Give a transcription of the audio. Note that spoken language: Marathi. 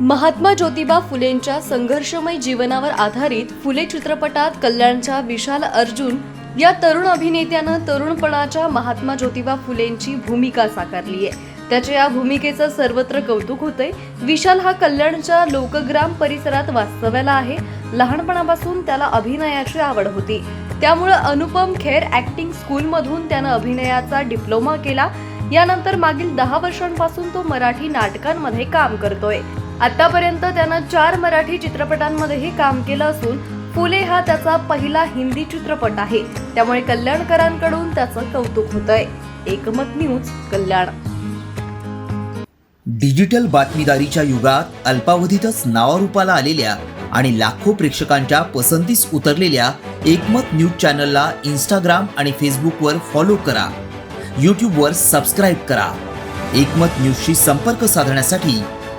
महात्मा ज्योतिबा फुलेंच्या संघर्षमय जीवनावर आधारित फुले चित्रपटात कल्याणच्या विशाल अर्जुन या तरुण अभिनेत्यानं तरुणपणाच्या महात्मा ज्योतिबा फुलेंची भूमिका साकारली आहे त्याच्या या भूमिकेचं सर्वत्र कौतुक होतंय. विशाल हा कल्याणच्या लोकग्राम परिसरात वास्तव्याला आहे. लहानपणापासून त्याला अभिनयाची आवड होती. त्यामुळं अनुपम खेर ऍक्टिंग स्कूलमधून त्यानं अभिनयाचा डिप्लोमा केला. यानंतर मागील दहा वर्षांपासून तो मराठी नाटकांमध्ये काम करतोय. आतापर्यंत त्यानं चार मराठी चित्रपटांमध्येही काम केलं असून फुले हा त्याचा पहिला हिंदी चित्रपट आहे. त्यामुळे कल्याणकरांकडून त्याचं कौतुक होतंय. एकमत न्यूज कल्याण. डिजिटल बातमीदारीच्या युगात अल्पावधीतच नावारूपाला आलेल्या आणि लाखो प्रेक्षकांच्या पसंतीस उतरलेल्या एकमत न्यूज चॅनलला इंस्टाग्राम आणि फेसबुकवर फॉलो करा. यूट्यूबवर सबस्क्राईब करा. एकमत न्यूजशी संपर्क साधण्यासाठी